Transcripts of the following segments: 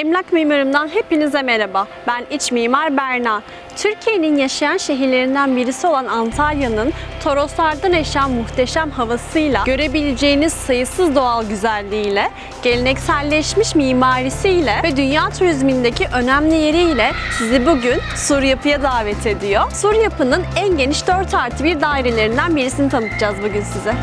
Emlak Mimarım'dan hepinize merhaba. Ben iç mimar Berna. Türkiye'nin yaşayan şehirlerinden birisi olan Antalya'nın Toroslardan eşen muhteşem havasıyla, görebileceğiniz sayısız doğal güzelliğiyle, gelenekselleşmiş mimarisiyle ve dünya turizmindeki önemli yeriyle sizi bugün Sur Yapı'ya davet ediyor. Sur Yapı'nın en geniş 4 artı 1 dairelerinden birisini tanıtacağız bugün size.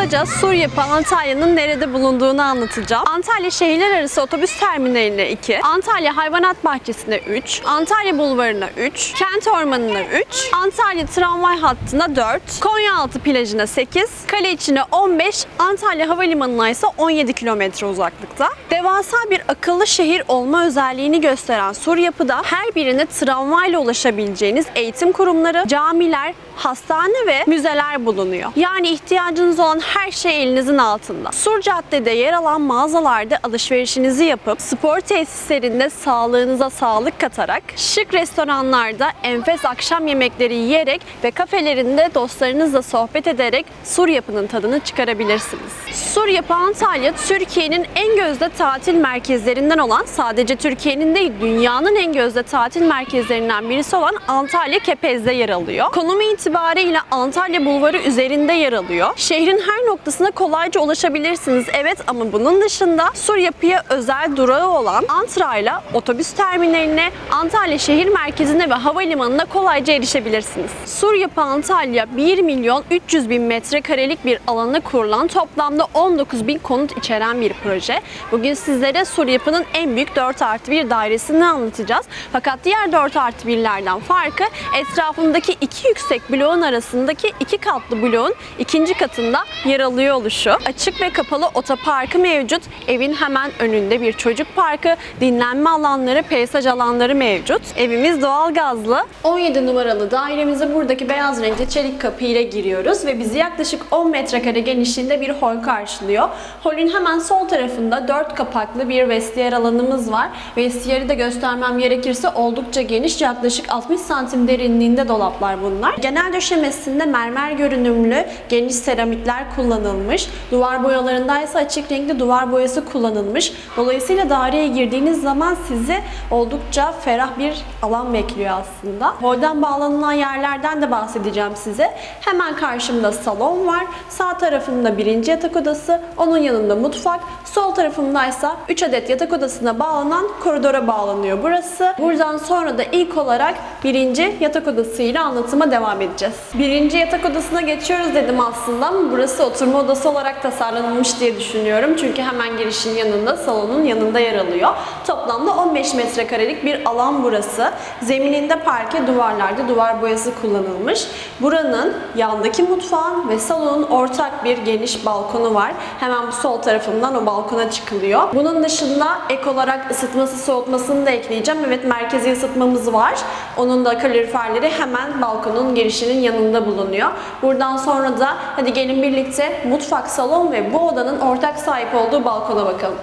Kısaca Sur Yapı Antalya'nın nerede bulunduğunu anlatacağım. Antalya şehirler arası otobüs terminaline 2, Antalya Hayvanat Bahçesi'ne 3, Antalya Bulvarı'na 3, Kent Ormanı'na 3, Antalya Tramvay Hattı'na 4, Konyaaltı Plajı'na 8, Kale içine 15, Antalya Havalimanı'na ise 17 kilometre uzaklıkta. Devasa bir akıllı şehir olma özelliğini gösteren Sur Yapı'da her birine tramvayla ulaşabileceğiniz eğitim kurumları, camiler, hastane ve müzeler bulunuyor. Yani ihtiyacınız olan her şey elinizin altında. Sur Cadde'de yer alan mağazalarda alışverişinizi yapıp spor tesislerinde sağlığınıza sağlık katarak, şık restoranlarda enfes akşam yemekleri yiyerek ve kafelerinde dostlarınızla sohbet ederek Sur Yapı'nın tadını çıkarabilirsiniz. Sur Yapı Antalya, Türkiye'nin en gözde tatil merkezlerinden olan, sadece Türkiye'nin değil dünyanın en gözde tatil merkezlerinden birisi olan Antalya Kepez'de yer alıyor. Konumu itibariyle Antalya Bulvarı üzerinde yer alıyor. Şehrin her noktasına kolayca ulaşabilirsiniz. Evet ama bunun dışında Sur Yapı'ya özel durağı olan Antra'yla otobüs terminaline, Antalya şehir merkezine ve havalimanına kolayca erişebilirsiniz. Sur Yapı Antalya 1 milyon 300 bin metrekarelik bir alana kurulan toplamda 19 bin konut içeren bir proje. Bugün sizlere Sur Yapı'nın en büyük 4 artı 1 dairesini anlatacağız. Fakat diğer 4 artı 1'lerden farkı etrafındaki iki yüksek bloğun arasındaki iki katlı bloğun ikinci katında yer alıyor oluşu. Açık ve kapalı otoparkı mevcut. Evin hemen önünde bir çocuk parkı, dinlenme alanları, peyzaj alanları mevcut. Evimiz doğalgazlı. 17 numaralı dairemize buradaki beyaz renkli çelik kapı ile giriyoruz ve bizi yaklaşık 10 metrekare genişliğinde bir hol karşılıyor. Holün hemen sol tarafında 4 kapaklı bir vestiyer alanımız var. Vestiyeri de göstermem gerekirse oldukça geniş, yaklaşık 60 santim derinliğinde dolaplar bunlar. Genel döşemesinde mermer görünümlü geniş seramikler kullanılmış. Duvar boyalarında ise açık renkli duvar boyası kullanılmış. Dolayısıyla daireye girdiğiniz zaman sizi oldukça ferah bir alan bekliyor aslında. Holden bağlanılan yerlerden de bahsedeceğim size. Hemen karşımda salon var. Sağ tarafımda birinci yatak odası, onun yanında mutfak. Sol tarafımda ise 3 adet yatak odasına bağlanan koridora bağlanıyor burası. Buradan sonra da ilk olarak birinci yatak odasıyla anlatıma devam edeceğiz. Birinci yatak odasına geçiyoruz dedim aslında ama burası oturma odası olarak tasarlanılmış diye düşünüyorum. Çünkü hemen girişin yanında, salonun yanında yer alıyor. Toplamda 15 metrekarelik bir alan burası. Zemininde parke, duvarlarda duvar boyası kullanılmış. Buranın yandaki mutfağın ve salonun ortak bir geniş balkonu var. Hemen bu sol tarafından o balkona çıkılıyor. Bunun dışında ek olarak ısıtması, soğutmasını da ekleyeceğim. Evet merkezi ısıtmamız var. Onun da kaloriferleri hemen balkonun girişinin yanında bulunuyor. Buradan sonra da hadi gelin birlikte mutfak, salon ve bu odanın ortak sahip olduğu balkona bakalım.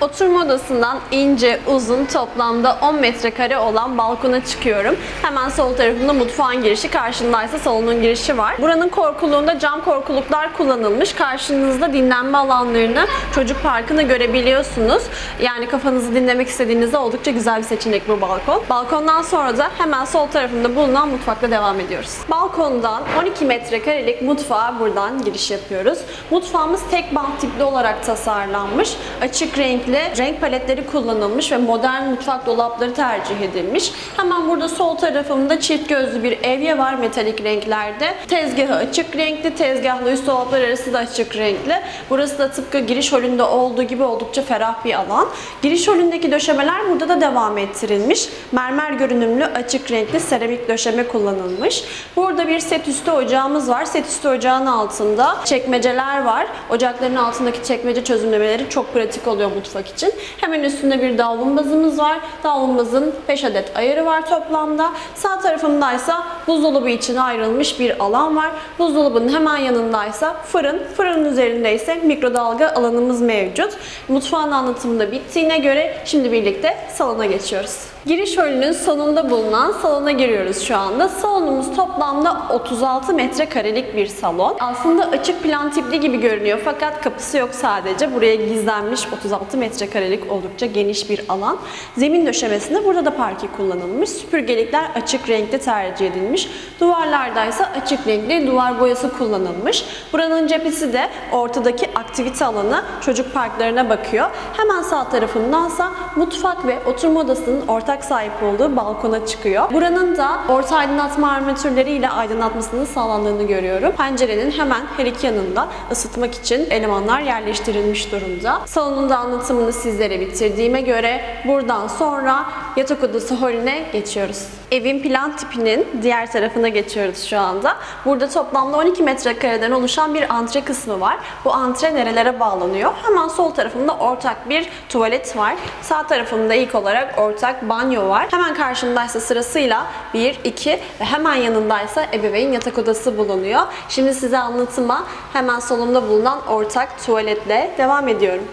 Oturma odasından ince, uzun, toplamda 10 metrekare olan balkona çıkıyorum. Hemen sol tarafında mutfağın girişi, karşındaysa salonun girişi var. Buranın korkuluğunda cam korkuluklar kullanılmış. Karşınızda dinlenme alanlarını, çocuk parkını görebiliyorsunuz. Yani kafanızı dinlemek istediğinizde oldukça güzel bir seçenek bu balkon. Balkondan sonra da hemen sol tarafında bulunan mutfakla devam ediyoruz. Balkondan 12 metrekarelik mutfağa buradan giriş yapıyoruz. Mutfağımız tek bant tipli olarak tasarlanmış. Açık renkli renk paletleri kullanılmış ve modern mutfak dolapları tercih edilmiş. Hemen burada sol tarafımda çift gözlü bir evye var metalik renklerde. Tezgahı açık renkli, tezgahla üst dolaplar arası da açık renkli. Burası da tıpkı giriş holünde olduğu gibi oldukça ferah bir alan. Giriş holündeki döşemeler burada da devam ettirilmiş. Mermer görünümlü açık renkli seramik döşeme kullanılmış. Burada bir set üstü ocağımız var. Set üstü ocağın altında çekmeceler var. Ocakların altındaki çekmece çözümlemeleri çok pratik oluyor mutfak mutfak için. Hemen üstünde bir davlumbazımız var. Davlumbazın 5 adet ayarı var toplamda. Sağ tarafımdaysa buzdolabı için ayrılmış bir alan var. Buzdolabının hemen yanındaysa fırın. Fırının üzerinde ise mikrodalga alanımız mevcut. Mutfağın anlatımı da bittiğine göre şimdi birlikte salona geçiyoruz. Giriş holünün sonunda bulunan salona giriyoruz şu anda. Salonumuz toplamda 36 metrekarelik bir salon. Aslında açık plan tipli gibi görünüyor fakat kapısı yok sadece. Buraya gizlenmiş 36 metrekarelik oldukça geniş bir alan. Zemin döşemesinde burada da parke kullanılmış. Süpürgelikler açık renkte tercih edilmiş. Duvarlardaysa açık renkli duvar boyası kullanılmış. Buranın cephesi de ortadaki aktivite alanı çocuk parklarına bakıyor. Hemen sağ tarafındansa mutfak ve oturma odasının ortak sahip olduğu balkona çıkıyor. Buranın da orta aydınlatma armatürleriyle aydınlatmasının sağlandığını görüyorum. Pencerenin hemen her iki yanında ısıtmak için elemanlar yerleştirilmiş durumda. Salonun da anlatımını sizlere bitirdiğime göre buradan sonra yatak odası holüne geçiyoruz. Evin plan tipinin diğer tarafına geçiyoruz şu anda. Burada toplamda 12 metrekareden oluşan bir antre kısmı var. Bu antre nerelere bağlanıyor? Hemen sol tarafımda ortak bir tuvalet var. Sağ tarafımda ilk olarak ortak banyo var. Hemen karşımdaysa sırasıyla 1, 2 ve hemen yanındaysa ebeveyn yatak odası bulunuyor. Şimdi size anlatıma hemen solumda bulunan ortak tuvaletle devam ediyorum.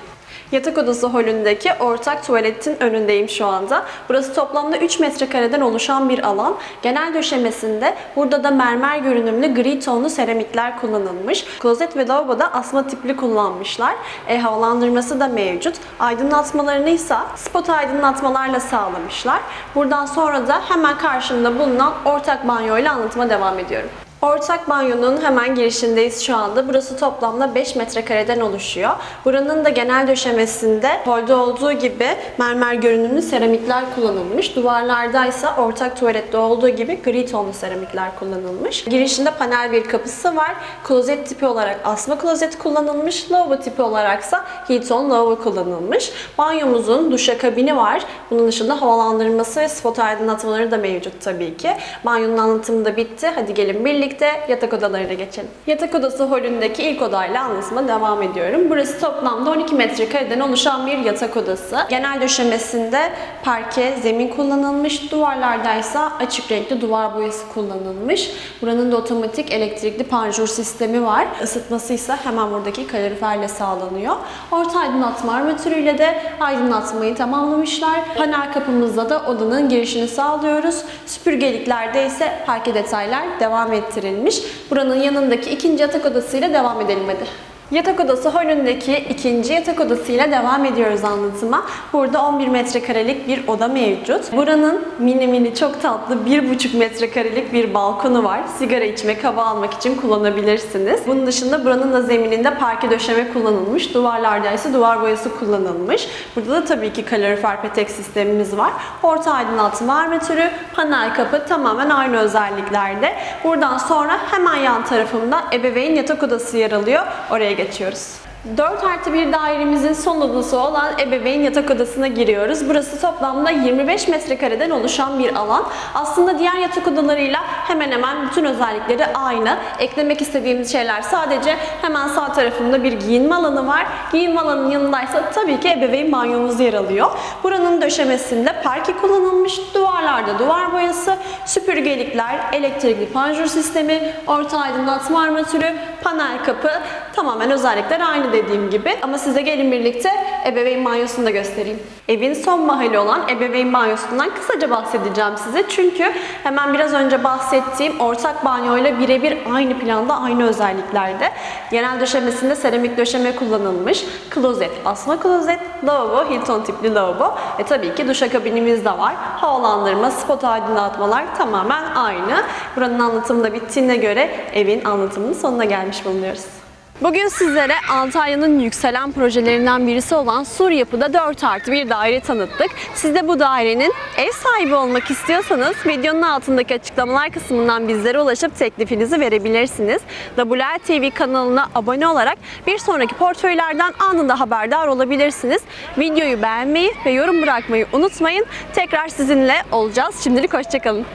Yatak odası holündeki ortak tuvaletin önündeyim şu anda. Burası toplamda 3 metrekareden oluşan bir alan. Genel döşemesinde burada da mermer görünümlü gri tonlu seramikler kullanılmış. Klozet ve lavaboda asma tipli kullanmışlar. E, havalandırması da mevcut. Aydınlatmalarını ise spot aydınlatmalarla sağlamışlar. Buradan sonra da hemen karşımda bulunan ortak banyo ile anlatıma devam ediyorum. Ortak banyonun hemen girişindeyiz şu anda. Burası toplamda 5 metrekareden oluşuyor. Buranın da genel döşemesinde holde olduğu gibi mermer görünümlü seramikler kullanılmış. Duvarlarda ise ortak tuvalette olduğu gibi gri tonlu seramikler kullanılmış. Girişinde panel bir kapısı var. Klozet tipi olarak asma klozet kullanılmış. Lavabo tipi olaraksa Hilton lavabo kullanılmış. Banyomuzun duşakabini var. Bunun dışında havalandırması ve spot aydınlatmaları da mevcut tabii ki. Banyonun anlatımı da bitti. Hadi gelin birlikte yatak odalarına geçelim. Yatak odası holündeki ilk odayla anlatıma devam ediyorum. Burası toplamda 12 metrekareden oluşan bir yatak odası. Genel döşemesinde parke, zemin kullanılmış. Duvarlardaysa açık renkli duvar boyası kullanılmış. Buranın da otomatik elektrikli panjur sistemi var. Isıtması ise hemen buradaki kaloriferle sağlanıyor. Orta aydınlatma armatürüyle de aydınlatmayı tamamlamışlar. Panel kapımızda da odanın girişini sağlıyoruz. Süpürgeliklerde ise parke detaylar devam ettirilmiş. Buranın yanındaki ikinci yatak odasıyla devam edelim hadi. Yatak odası holündeki ikinci yatak odasıyla devam ediyoruz anlatıma. Burada 11 metrekarelik bir oda mevcut. Buranın mini mini çok tatlı 1,5 metrekarelik bir balkonu var. Sigara içmek, hava almak için kullanabilirsiniz. Bunun dışında buranın da zemininde parke döşeme kullanılmış. Duvarlarda ise duvar boyası kullanılmış. Burada da tabii ki kalorifer petek sistemimiz var. Orta aydınlatma armatürü, panel kapı tamamen aynı özelliklerde. Buradan sonra hemen yan tarafımda ebeveyn yatak odası yer alıyor. Oraya geçiyoruz. 4 artı 1 dairemizin son odası olan ebeveyn yatak odasına giriyoruz. Burası toplamda 25 metrekareden oluşan bir alan. Aslında diğer yatak odalarıyla hemen hemen bütün özellikleri aynı. Eklemek istediğimiz şeyler sadece hemen sağ tarafında bir giyinme alanı var. Giyinme alanının yanındaysa tabii ki ebeveyn banyomuz yer alıyor. Buranın döşemesinde parke kullanılmış. Duvarlarda duvar boyası, süpürgelikler, elektrikli panjur sistemi, orta aydınlatma armatürü, panel kapı tamamen özellikler aynı dediğim gibi. Ama size gelin birlikte ebeveyn banyosunu da göstereyim. Evin son mahalli olan ebeveyn banyosundan kısaca bahsedeceğim size. Çünkü hemen biraz önce bahsettiğim ortak banyoyla birebir aynı planda aynı özelliklerde. Genel döşemesinde seramik döşeme kullanılmış. Klozet, asma klozet, lavabo, Hilton tipli lavabo. E tabii ki duşakabinimiz de var. Havalandırma, spot aydınlatmalar tamamen aynı. Buranın anlatımı da bittiğine göre evin anlatımının sonuna gelmiş bulunuyoruz. Bugün sizlere Antalya'nın yükselen projelerinden birisi olan Sur Yapı'da 4 artı bir daire tanıttık. Siz de bu dairenin ev sahibi olmak istiyorsanız videonun altındaki açıklamalar kısmından bizlere ulaşıp teklifinizi verebilirsiniz. WL TV kanalına abone olarak bir sonraki portföylerden anında haberdar olabilirsiniz. Videoyu beğenmeyi ve yorum bırakmayı unutmayın. Tekrar sizinle olacağız. Şimdilik hoşçakalın.